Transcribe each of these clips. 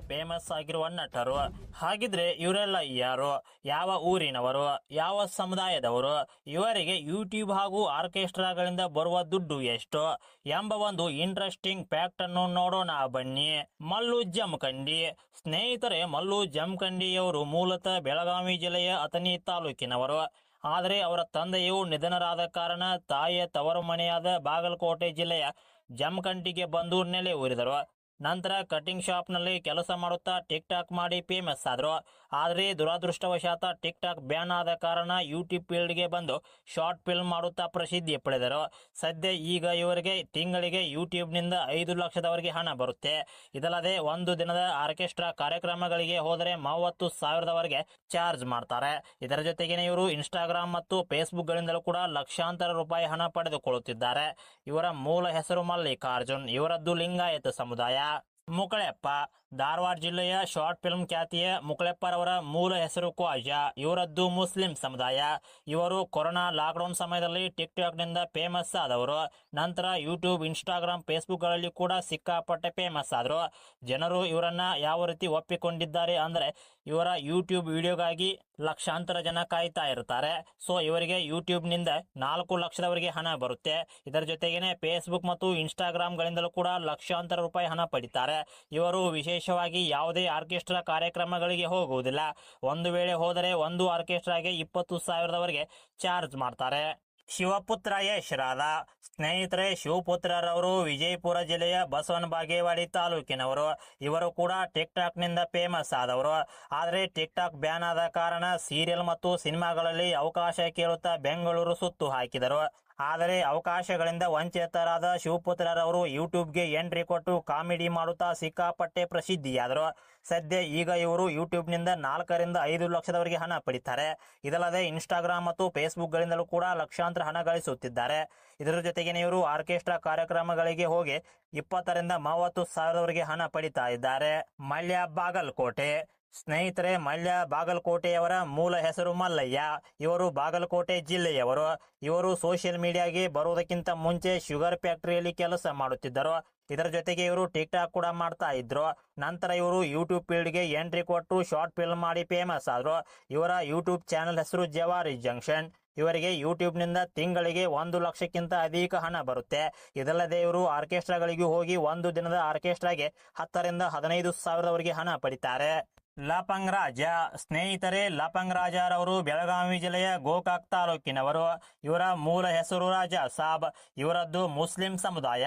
Famous ಆಗಿರುವ ನಟರು. ಹಾಗಿದ್ರೆ ಇವರೆಲ್ಲ ಯಾರು? ಯಾವ ಊರಿನವರು? ಯಾವ ಸಮುದಾಯದವರು? ಇವರಿಗೆ ಯೂಟ್ಯೂಬ್ ಹಾಗೂ ಆರ್ಕೆಸ್ಟ್ರಾಗಳಿಂದ ಬರುವ ದುಡ್ಡು ಎಷ್ಟು? ಎಂಬ ಒಂದು ಇಂಟ್ರೆಸ್ಟಿಂಗ್ ಫ್ಯಾಕ್ಟ್ ಅನ್ನು ನೋಡೋಣ ಬನ್ನಿ. ಮಲ್ಲು ಜಮಖಂಡಿ. ಸ್ನೇಹಿತರೆ, ಮಲ್ಲು ಜಮಖಂಡಿಯವರು ಮೂಲತಃ ಬೆಳಗಾವಿ ಜಿಲ್ಲೆಯ ಅಥಣಿ ತಾಲೂಕಿನವರು. ಆದರೆ ಅವರ ತಂದೆಯು ನಿಧನರಾದ ಕಾರಣ ತಾಯಿಯ ತವರು ಮನೆಯಾದ ಬಾಗಲಕೋಟೆ ಜಿಲ್ಲೆಯ ಜಮಖಂಡಿಗೆ ಬಂದು ನೆಲೆ ಊರಿದರು. ನಂತರ ಕಟಿಂಗ್ ಶಾಪ್ನಲ್ಲಿ ಕೆಲಸ ಮಾಡುತ್ತಾ ಟಿಕ್ ಟಾಕ್ ಮಾಡಿ ಫೇಮಸ್ ಆದರು. ಆದರೆ ದುರದೃಷ್ಟವಶಾತ ಟಿಕ್ ಟಾಕ್ ಬ್ಯಾನ್ ಆದ ಕಾರಣ ಯೂಟ್ಯೂಬ್ ಫೀಲ್ಡ್ಗೆ ಬಂದು ಶಾರ್ಟ್ ಫಿಲ್ಮ್ ಮಾಡುತ್ತಾ ಪ್ರಸಿದ್ಧಿ ಪಡೆದರು. ಸದ್ಯ ಈಗ ಇವರಿಗೆ ತಿಂಗಳಿಗೆ ಯೂಟ್ಯೂಬ್ನಿಂದ ಐದು ಲಕ್ಷದವರೆಗೆ ಹಣ ಬರುತ್ತೆ. ಇದಲ್ಲದೆ ಒಂದು ದಿನದ ಆರ್ಕೆಸ್ಟ್ರಾ ಕಾರ್ಯಕ್ರಮಗಳಿಗೆ ಹೋದರೆ ಮೂವತ್ತು ಸಾವಿರದವರೆಗೆ ಚಾರ್ಜ್ ಮಾಡ್ತಾರೆ. ಇದರ ಜೊತೆಗೇನೆ ಇವರು ಇನ್ಸ್ಟಾಗ್ರಾಮ್ ಮತ್ತು ಫೇಸ್ಬುಕ್ಗಳಿಂದಲೂ ಕೂಡ ಲಕ್ಷಾಂತರ ರೂಪಾಯಿ ಹಣ ಪಡೆದುಕೊಳ್ಳುತ್ತಿದ್ದಾರೆ. ಇವರ ಮೂಲ ಹೆಸರು ಮಲ್ಲಿಕಾರ್ಜುನ್. ಇವರದ್ದು ಲಿಂಗಾಯತ ಸಮುದಾಯ. મોકળે. પા ಧಾರವಾಡ ಜಿಲ್ಲೆಯ ಶಾರ್ಟ್ ಫಿಲ್ಮ್ ಖ್ಯಾತಿಯ ಮುಕಳೆಪ್ಪರವರ ಮೂಲ ಹೆಸರು ಕ್ವಾಜಾ. ಇವರದ್ದು ಮುಸ್ಲಿಂ ಸಮುದಾಯ. ಇವರು ಕೊರೋನಾ ಲಾಕ್ಡೌನ್ ಸಮಯದಲ್ಲಿ ಟಿಕ್ ಟಾಕ್ನಿಂದ ಫೇಮಸ್ ಆದವರು. ನಂತರ ಯೂಟ್ಯೂಬ್, ಇನ್ಸ್ಟಾಗ್ರಾಮ್, ಫೇಸ್ಬುಕ್ಗಳಲ್ಲಿ ಕೂಡ ಸಿಕ್ಕಾಪಟ್ಟೆ ಫೇಮಸ್ ಆದರು. ಜನರು ಇವರನ್ನ ಯಾವ ರೀತಿ ಒಪ್ಪಿಕೊಂಡಿದ್ದಾರೆ ಅಂದರೆ ಇವರ ಯೂಟ್ಯೂಬ್ ವಿಡಿಯೋಗಾಗಿ ಲಕ್ಷಾಂತರ ಜನ ಕಾಯ್ತಾ ಇರ್ತಾರೆ. ಸೊ ಇವರಿಗೆ ಯೂಟ್ಯೂಬ್ನಿಂದ ನಾಲ್ಕು ಲಕ್ಷದವರೆಗೆ ಹಣ ಬರುತ್ತೆ. ಇದರ ಜೊತೆಗೇನೆ ಫೇಸ್ಬುಕ್ ಮತ್ತು ಇನ್ಸ್ಟಾಗ್ರಾಮ್ಗಳಿಂದಲೂ ಕೂಡ ಲಕ್ಷಾಂತರ ರೂಪಾಯಿ ಹಣ ಪಡಿತಾರೆ. ಇವರು ವಿಶೇಷವಾಗಿ ಯಾವುದೇ ಆರ್ಕೆಸ್ಟ್ರಾ ಕಾರ್ಯಕ್ರಮಗಳಿಗೆ ಹೋಗುವುದಿಲ್ಲ. ಒಂದು ವೇಳೆ ಹೋದರೆ ಒಂದು ಆರ್ಕೆಸ್ಟ್ರಾಗೆ ಇಪ್ಪತ್ತು ಸಾವಿರದವರೆಗೆ ಚಾರ್ಜ್ ಮಾಡ್ತಾರೆ. ಶಿವಪುತ್ರ ಯಶ್ರಾದ, ಸ್ನೇಹಿತರೆ, ಶಿವಪುತ್ರರವರು ವಿಜಯಪುರ ಜಿಲ್ಲೆಯ ಬಸವನ ಬಾಗೇವಾಡಿ ತಾಲೂಕಿನವರು. ಇವರು ಕೂಡ ಟಿಕ್ ಟಾಕ್ನಿಂದ ಫೇಮಸ್ ಆದವರು. ಆದರೆ ಟಿಕ್ ಟಾಕ್ ಬ್ಯಾನ್ ಆದ ಕಾರಣ ಸೀರಿಯಲ್ ಮತ್ತು ಸಿನಿಮಾಗಳಲ್ಲಿ ಅವಕಾಶ ಕೇಳುತ್ತಾ ಬೆಂಗಳೂರು ಸುತ್ತು ಹಾಕಿದರು. ಆದರೆ ಅವಕಾಶಗಳಿಂದ ವಂಚಿತರಾದ ಶಿವಪುತ್ರರವರು ಯೂಟ್ಯೂಬ್ಗೆ ಎಂಟ್ರಿ ಕೊಟ್ಟು ಕಾಮಿಡಿ ಮಾಡುತ್ತಾ ಸಿಕ್ಕಾಪಟ್ಟೆ ಪ್ರಸಿದ್ಧಿಯಾದರು. ಸದ್ಯ ಈಗ ಇವರು ಯೂಟ್ಯೂಬ್ನಿಂದ ನಾಲ್ಕರಿಂದ ಐದು ಲಕ್ಷದವರೆಗೆ ಹಣ ಪಡಿತಾರೆ. ಇದಲ್ಲದೆ ಇನ್ಸ್ಟಾಗ್ರಾಮ್ ಮತ್ತು ಫೇಸ್ಬುಕ್ಗಳಿಂದಲೂ ಕೂಡ ಲಕ್ಷಾಂತರ ಹಣ ಗಳಿಸುತ್ತಿದ್ದಾರೆ. ಇದರ ಜೊತೆಗೆ ಇವರು ಆರ್ಕೆಸ್ಟ್ರಾ ಕಾರ್ಯಕ್ರಮಗಳಿಗೆ ಹೋಗಿ ಇಪ್ಪತ್ತರಿಂದ ಮೂವತ್ತು ಸಾವಿರದವರೆಗೆ ಹಣ ಪಡಿತಾ ಇದ್ದಾರೆ. ಮಲ್ಯ ಬಾಗಲಕೋಟೆ. ಸ್ನೇಹಿತರೆ, ಮಲ್ಯ ಬಾಗಲಕೋಟೆಯವರ ಮೂಲ ಹೆಸರು ಮಲ್ಲಯ್ಯ. ಇವರು ಬಾಗಲಕೋಟೆ ಜಿಲ್ಲೆಯವರು. ಇವರು ಸೋಷಿಯಲ್ ಮೀಡಿಯಾಗೆ ಬರುವುದಕ್ಕಿಂತ ಮುಂಚೆ ಶುಗರ್ ಫ್ಯಾಕ್ಟರಿಯಲ್ಲಿ ಕೆಲಸ ಮಾಡುತ್ತಿದ್ದರು. ಇದರ ಜೊತೆಗೆ ಇವರು ಟಿಕ್ ಟಾಕ್ ಕೂಡ ಮಾಡ್ತಾ ಇದ್ರು. ನಂತರ ಇವರು ಯೂಟ್ಯೂಬ್ ಫೀಲ್ಡ್ಗೆ ಎಂಟ್ರಿ ಕೊಟ್ಟು ಶಾರ್ಟ್ ಫಿಲ್ಮ್ ಮಾಡಿ ಫೇಮಸ್ ಆದರು. ಇವರ ಯೂಟ್ಯೂಬ್ ಚಾನೆಲ್ ಹೆಸರು ಜವಾರಿ ಜಂಕ್ಷನ್. ಇವರಿಗೆ ಯೂಟ್ಯೂಬ್ನಿಂದ ತಿಂಗಳಿಗೆ ಒಂದು ಲಕ್ಷಕ್ಕಿಂತ ಅಧಿಕ ಹಣ ಬರುತ್ತೆ. ಇದಲ್ಲದೆ ಇವರು ಆರ್ಕೆಸ್ಟ್ರಾಗಳಿಗೂ ಹೋಗಿ ಒಂದು ದಿನದ ಆರ್ಕೆಸ್ಟ್ರಾಗೆ ಹತ್ತರಿಂದ ಹದಿನೈದು ಸಾವಿರದವರೆಗೆ ಹಣ ಪಡಿತಾರೆ. ಲಪಂಗ್ ರಾಜ ಸ್ನೇಹಿತರೆ ಲಪಂಗ್ ರಾಜಾರವರು ಬೆಳಗಾವಿ ಜಿಲ್ಲೆಯ ಗೋಕಾಕ್ ತಾಲೂಕಿನವರು. ಇವರ ಮೂಲ ಹೆಸರು ರಾಜ ಸಾಬ್. ಇವರದ್ದು ಮುಸ್ಲಿಂ ಸಮುದಾಯ.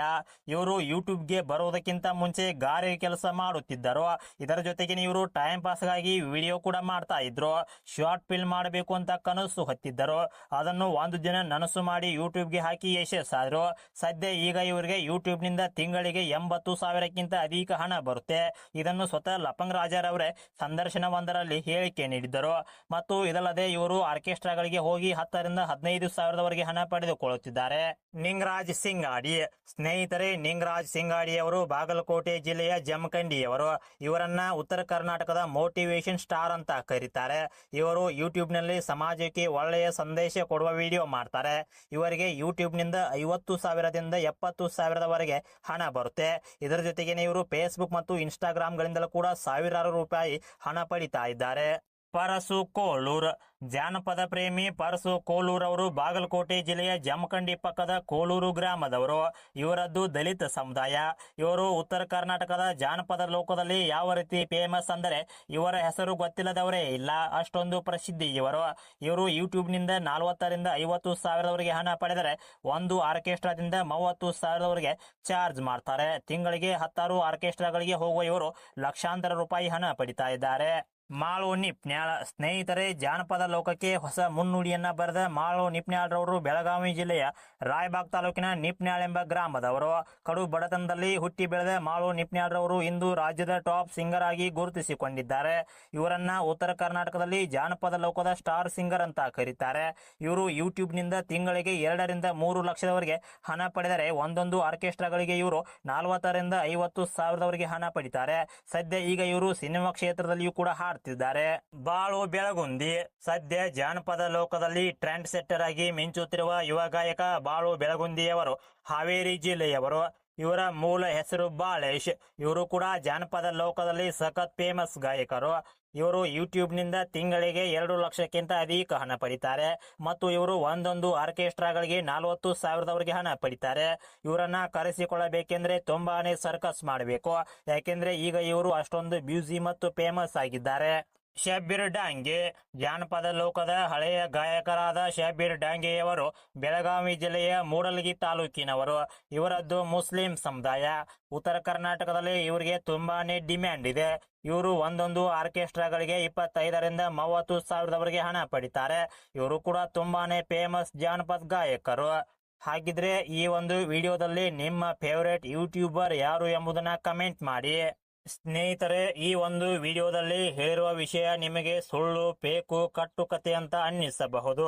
ಇವರು ಯೂಟ್ಯೂಬ್ಗೆ ಬರುವುದಕ್ಕಿಂತ ಮುಂಚೆ ಗಾರೆ ಕೆಲಸ ಮಾಡುತ್ತಿದ್ದರು. ಇದರ ಜೊತೆಗೆ ಇವರು ಟೈಮ್ ಪಾಸ್ಗಾಗಿ ವಿಡಿಯೋ ಕೂಡ ಮಾಡ್ತಾ ಇದ್ರು. ಶಾರ್ಟ್ ಫಿಲ್ಮ್ ಮಾಡಬೇಕು ಅಂತ ಕನಸು ಹೊತ್ತಿದ್ದರು. ಅದನ್ನು ಒಂದು ದಿನ ನನಸು ಮಾಡಿ ಯೂಟ್ಯೂಬ್ಗೆ ಹಾಕಿ ಯಶಸ್ಸಾದರು. ಸದ್ಯ ಈಗ ಇವರಿಗೆ ಯೂಟ್ಯೂಬ್ನಿಂದ ತಿಂಗಳಿಗೆ ಎಂಬತ್ತು ಸಾವಿರಕ್ಕಿಂತ ಅಧಿಕ ಹಣ ಬರುತ್ತೆ. ಇದನ್ನು ಸ್ವತಃ ಲಪಂಗ್ ರಾಜರವರೇ ಸಂದರ್ಶನವೊಂದರಲ್ಲಿ ಹೇಳಿಕೆ ನೀಡಿದ್ದರು. ಮತ್ತು ಇದಲ್ಲದೆ ಇವರು ಆರ್ಕೆಸ್ಟ್ರಾಗಳಿಗೆ ಹೋಗಿ ಹತ್ತರಿಂದ ಹದಿನೈದು ಸಾವಿರದವರೆಗೆ ಹಣ ಪಡೆದುಕೊಳ್ಳುತ್ತಿದ್ದಾರೆ. ನಿಂಗರಾಜ್ ಸಿಂಗಾಡಿ. ಸ್ನೇಹಿತರೆ, ನಿಂಗರಾಜ್ ಸಿಂಗಾಡಿ ಅವರು ಬಾಗಲಕೋಟೆ ಜಿಲ್ಲೆಯ ಜಮಖಂಡಿಯವರು. ಇವರನ್ನ ಉತ್ತರ ಕರ್ನಾಟಕದ ಮೋಟಿವೇಶನ್ ಸ್ಟಾರ್ ಅಂತ ಕರೀತಾರೆ. ಇವರು ಯೂಟ್ಯೂಬ್ನಲ್ಲಿ ಸಮಾಜಕ್ಕೆ ಒಳ್ಳೆಯ ಸಂದೇಶ ಕೊಡುವ ವಿಡಿಯೋ ಮಾಡ್ತಾರೆ. ಇವರಿಗೆ ಯೂಟ್ಯೂಬ್ನಿಂದ ಐವತ್ತು ಸಾವಿರದಿಂದ ಎಪ್ಪತ್ತು ಸಾವಿರದವರೆಗೆ ಹಣ ಬರುತ್ತೆ. ಇದರ ಜೊತೆಗೆ ಇವರು ಫೇಸ್ಬುಕ್ ಮತ್ತು ಇನ್ಸ್ಟಾಗ್ರಾಮ್ಗಳಿಂದಲೂ ಕೂಡ ಸಾವಿರಾರು ರೂಪಾಯಿ ಹಣ ಪಡಿತಾ ಇದ್ದಾರೆ ಪರಸು ಕೋಲೂರ್ ಜಾನಪದ ಪ್ರೇಮಿ ಪರಸು ಕೋಲೂರ್ ಅವರು ಬಾಗಲಕೋಟೆ ಜಿಲ್ಲೆಯ ಜಮಖಂಡಿ ಪಕ್ಕದ ಕೋಲೂರು ಗ್ರಾಮದವರು. ಇವರದ್ದು ದಲಿತ ಸಮುದಾಯ. ಇವರು ಉತ್ತರ ಕರ್ನಾಟಕದ ಜಾನಪದ ಲೋಕದಲ್ಲಿ ಯಾವ ರೀತಿ ಫೇಮಸ್ ಅಂದರೆ ಇವರ ಹೆಸರು ಗೊತ್ತಿಲ್ಲದವರೇ ಇಲ್ಲ. ಅಷ್ಟೊಂದು ಪ್ರಸಿದ್ಧಿ ಇವರು. ಇವರು ಯೂಟ್ಯೂಬ್ನಿಂದ ನಲವತ್ತರಿಂದ ಐವತ್ತು ಸಾವಿರದವರೆಗೆ ಹಣ ಪಡೆದರೆ ಒಂದು ಆರ್ಕೆಸ್ಟ್ರಾದಿಂದ ಮೂವತ್ತು ಸಾವಿರದವರೆಗೆ ಚಾರ್ಜ್ ಮಾಡ್ತಾರೆ. ತಿಂಗಳಿಗೆ ಹತ್ತಾರು ಆರ್ಕೆಸ್ಟ್ರಾಗಳಿಗೆ ಹೋಗುವ ಇವರು ಲಕ್ಷಾಂತರ ರೂಪಾಯಿ ಹಣ ಪಡಿತಾ ಇದ್ದಾರೆ. ಮಾಳು ನಿಪ್ನ್ಯಾಳ ಸ್ನೇಹಿತರೆ, ಜಾನಪದ ಲೋಕಕ್ಕೆ ಹೊಸ ಮುನ್ನುಡಿಯನ್ನ ಬರೆದ ಮಾಳು ನಿಪ್ನ್ಯಾಳ್ರವರು ಬೆಳಗಾವಿ ಜಿಲ್ಲೆಯ ರಾಯಬಾಗ್ ತಾಲೂಕಿನ ನಿಪ್ನ್ಯಾಳ್ ಎಂಬ ಗ್ರಾಮದವರು. ಕಡು ಬಡತನದಲ್ಲಿ ಹುಟ್ಟಿ ಬೆಳೆದ ಮಾಳು ನಿಪ್ನ್ಯಾಳ್ರವರು ಇಂದು ರಾಜ್ಯದ ಟಾಪ್ ಸಿಂಗರ್ ಆಗಿ ಗುರುತಿಸಿಕೊಂಡಿದ್ದಾರೆ. ಇವರನ್ನ ಉತ್ತರ ಕರ್ನಾಟಕದಲ್ಲಿ ಜಾನಪದ ಲೋಕದ ಸ್ಟಾರ್ ಸಿಂಗರ್ ಅಂತ ಕರೀತಾರೆ. ಇವರು ಯೂಟ್ಯೂಬ್ನಿಂದ ತಿಂಗಳಿಗೆ ಎರಡರಿಂದ ಮೂರು ಲಕ್ಷದವರೆಗೆ ಹಣ ಪಡೆದರೆ ಒಂದೊಂದು ಆರ್ಕೆಸ್ಟ್ರಾಗಳಿಗೆ ಇವರು ನಲವತ್ತರಿಂದ ಐವತ್ತು ಸಾವಿರದವರೆಗೆ ಹಣ ಪಡಿತಾರೆ. ಸದ್ಯ ಈಗ ಇವರು ಸಿನಿಮಾ ಕ್ಷೇತ್ರದಲ್ಲಿಯೂ ಕೂಡ ಹಾಡ್ತಿದ್ದಾರೆ ಬಾಳು ಬೆಳಗುಂದಿ. ಸದ್ಯ ಜಾನಪದ ಲೋಕದಲ್ಲಿ ಟ್ರೆಂಡ್ ಸೆಟ್ಟರ್ ಆಗಿ ಮಿಂಚುತ್ತಿರುವ ಯುವ ಗಾಯಕ ಬಾಳು ಬೆಳಗುಂದಿಯವರು. ಹಾವೇರಿ ಜಿಲ್ಲೆಯವರು ಇವರ ಮೂಲ ಹೆಸರು ಬಾಳೇಶ್. ಇವರು ಕೂಡ ಜಾನಪದ ಲೋಕದಲ್ಲಿ ಸಖತ್ ಫೇಮಸ್ ಗಾಯಕರು. ಇವರು ಯೂಟ್ಯೂಬ್ನಿಂದ ತಿಂಗಳಿಗೆ ಎರಡು ಲಕ್ಷಕ್ಕಿಂತ ಅಧಿಕ ಹಣ ಪಡಿತಾರೆ. ಮತ್ತು ಇವರು ಒಂದೊಂದು ಆರ್ಕೆಸ್ಟ್ರಾಗಳಿಗೆ ನಲವತ್ತು ಸಾವಿರದವರೆಗೆ ಹಣ ಪಡಿತಾರೆ. ಇವರನ್ನ ಕರೆಸಿಕೊಳ್ಳಬೇಕೆಂದ್ರೆ ತುಂಬಾನೇ ಸರ್ಕಸ್ ಮಾಡಬೇಕು. ಯಾಕೆಂದ್ರೆ ಈಗ ಇವರು ಅಷ್ಟೊಂದು ಬ್ಯೂಸಿ ಮತ್ತು ಫೇಮಸ್ ಆಗಿದ್ದಾರೆ. ಶಬ್ಬೀರ್ ಡಾಂಗೆ. ಜಾನಪದ ಲೋಕದ ಹಳೆಯ ಗಾಯಕರಾದ ಶಬ್ಬೀರ್ ಡಾಂಗೆಯವರು ಬೆಳಗಾವಿ ಜಿಲ್ಲೆಯ ಮೂಡಲಗಿ ತಾಲೂಕಿನವರು. ಇವರದ್ದು ಮುಸ್ಲಿಂ ಸಮುದಾಯ. ಉತ್ತರ ಕರ್ನಾಟಕದಲ್ಲಿ ಇವರಿಗೆ ತುಂಬಾನೇ ಡಿಮ್ಯಾಂಡ್ ಇದೆ. ಇವರು ಒಂದೊಂದು ಆರ್ಕೆಸ್ಟ್ರಾಗಳಿಗೆ ಇಪ್ಪತ್ತೈದರಿಂದ ಮೂವತ್ತು ಸಾವಿರದವರೆಗೆ ಹಣ ಪಡಿತಾರೆ. ಇವರು ಕೂಡ ತುಂಬಾನೇ ಫೇಮಸ್ ಜಾನಪದ ಗಾಯಕರು. ಹಾಗಿದ್ರೆ ಈ ಒಂದು ವಿಡಿಯೋದಲ್ಲಿ ನಿಮ್ಮ ಫೇವರೇಟ್ ಯೂಟ್ಯೂಬರ್ ಯಾರು ಎಂಬುದನ್ನ ಕಮೆಂಟ್ ಮಾಡಿ. ಸ್ನೇಹಿತರೆ, ಈ ಒಂದು ವಿಡಿಯೋದಲ್ಲಿ ಹೇಳಿರುವ ವಿಷಯ ನಿಮಗೆ ಸುಳ್ಳು, ಪೇಕು ಕಟ್ಟು ಕತೆ ಅಂತ ಅನ್ನಿಸಬಹುದು.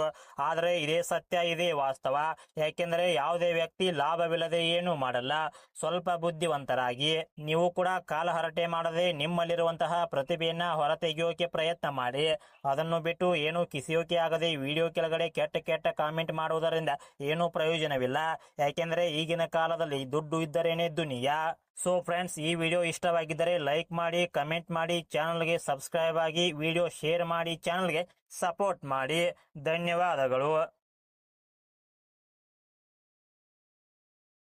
ಆದರೆ ಇದೇ ಸತ್ಯ, ಇದೇ ವಾಸ್ತವ. ಯಾಕೆಂದರೆ ಯಾವುದೇ ವ್ಯಕ್ತಿ ಲಾಭವಿಲ್ಲದೆ ಏನು ಮಾಡಲ್ಲ. ಸ್ವಲ್ಪ ಬುದ್ಧಿವಂತರಾಗಿ. ನೀವು ಕೂಡ ಕಾಲಹರಟೆ ಮಾಡದೆ ನಿಮ್ಮಲ್ಲಿರುವಂತಹ ಪ್ರತಿಭೆಯನ್ನ ಹೊರತೆಗೆಯೋಕೆ ಪ್ರಯತ್ನ ಮಾಡಿ. ಅದನ್ನು ಬಿಟ್ಟು ಏನು ಕಿಸಿಯೋಕೆ ಆಗದೆ ವಿಡಿಯೋ ಕೆಳಗಡೆ ಕೆಟ್ಟ ಕೆಟ್ಟ ಕಾಮೆಂಟ್ ಮಾಡುವುದರಿಂದ ಏನೂ ಪ್ರಯೋಜನವಿಲ್ಲ. ಯಾಕೆಂದರೆ ಈಗಿನ ಕಾಲದಲ್ಲಿ ದುಡ್ಡು ಇದ್ದರೇನೆ ದುನಿಯಾ. ಸೊ ಫ್ರೆಂಡ್ಸ್ ಈ ವಿಡಿಯೋ ಇಷ್ಟವಾಗಿದ್ದರೆ ಲೈಕ್ ಮಾಡಿ ಕಮೆಂಟ್ ಮಾಡಿ ಚಾನಲ್ಗೆ ಸಬ್ಸ್ಕ್ರೈಬ್ ಆಗಿ ವಿಡಿಯೋ ಶೇರ್ ಮಾಡಿ ಚಾನಲ್ಗೆ ಸಪೋರ್ಟ್ ಮಾಡಿ. ಧನ್ಯವಾದಗಳು.